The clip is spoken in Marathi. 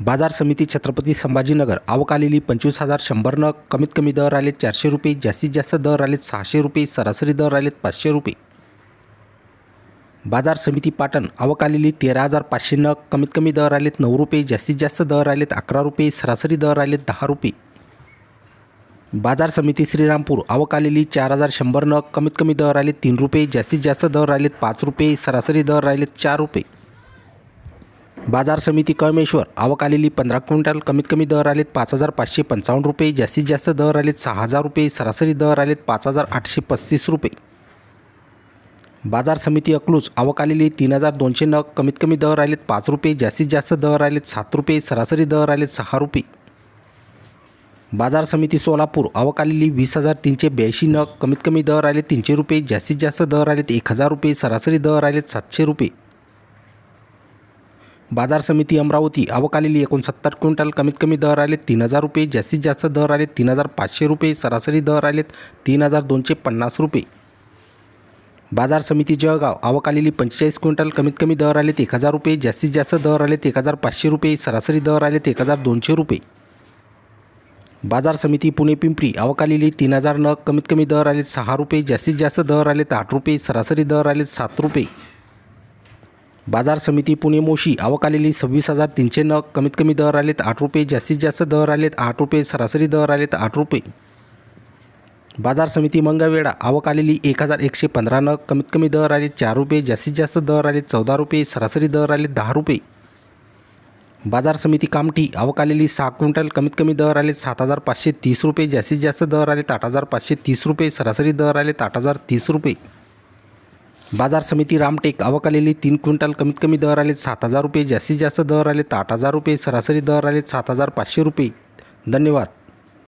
बाजार समिती छत्रपती संभाजीनगर आवक आलेली पंचवीस हजार शंभर नग कमीत कमी दर आलेत चारशे रुपये जास्तीत जास्त दर आलेत सहाशे रुपये सरासरी दर आलेत पाचशे रुपये. बाजार समिती पाटण आवक आलेली तेरा हजार पाचशे नग कमीत कमी दर आलेत नऊ रुपये जास्तीत जास्त दर आलेत अकरा रुपये सरासरी दर आलेत दहा रुपये. बाजार समिती श्रीरामपूर आवक आलेली चार हजार शंभर नग कमीत कमी दर आलेत तीन रुपये जास्तीत जास्त दर आलेत पाच रुपये सरासरी दर आलेत चार रुपये. बाजार समिती कळमेश्वर आवक आलेली पंधरा क्विंटल कमीत कमी दर आलेत पाच हजार पाचशे पंचावन्न रुपये जास्तीत जास्त दर आलेत सहा हजार रुपये सरासरी दर आलेत पाच हजार आठशे पस्तीस रुपये. बाजार समिती अकलूज आवक आलेली तीन हजार दोनशे नग कमीत कमी दर आलेत पाच रुपये जास्तीत जास्त दर आलेत सात रुपये सरासरी दर आलेत सहा रुपये. बाजार समिती सोलापूर आवक आलेली वीस हजार तीनशे ब्याऐंशी नग कमीत कमी दर आले तीनशे रुपये जास्तीत जास्त दर आलेत एक हजार रुपये सरासरी दर आलेत सातशे रुपये. बाजार समिती अमरावती. आवक आलेली एकोणसत्तर क्विंटल. कमीत कमी दर आले तीन हजार रुपये. जास्तीत जास्त दर आले तीन हजार पाचशे रुपये. सरासरी दर आलेत तीन हजार दोनशे पन्नास रुपये. बाजार समिती जळगाव. आवक आलेली पंचेचाळीस क्विंटल. कमीत कमी दर आलेत एक हजार रुपये. जास्तीत जास्त दर आलेत एक हजार पाचशे रुपये. सरासरी दर आलेत एक हजार दोनशे रुपये. बाजार समिती पुणे पिंपरी. आवक आलेली तीन हजार नग. कमीत कमी दर आलेत सहा रुपये. जास्तीत जास्त दर आलेत आठ रुपये. सरासरी दर आलेत सात रुपये. बाजार समिती पुणे मोशी आवक आलेली सव्वीस हजार तीनशे नग कमीत कमी दर आलेत आठ रुपये जास्तीत जास्त दर आलेत आठ रुपये सरासरी दर आलेत आठ रुपये. बाजार समिती मंगळवेढा आवक आलेली एक हजार एकशे पंधरा नग कमीत कमी दर आले चार रुपये जास्तीत जास्त दर आले चौदा रुपये सरासरी दर आले दहा रुपये. बाजार समिती कामठी आवक आलेली सहा क्विंटल कमीत कमी दर आले सात हजार पाचशे तीस रुपये जास्तीत जास्त दर आले आठ हजार पाचशे तीस रुपये सरासरी दर आले आठ हजार तीस रुपये. बाजार समिती रामटेक अवकालेली तीन क्विंटल कमीत कमी दर आले सात हजार रुपये जास्तीत जास्त दर आले आठ हजार रुपये सरासरी दर आले सात हजार पाचशे रुपये. धन्यवाद.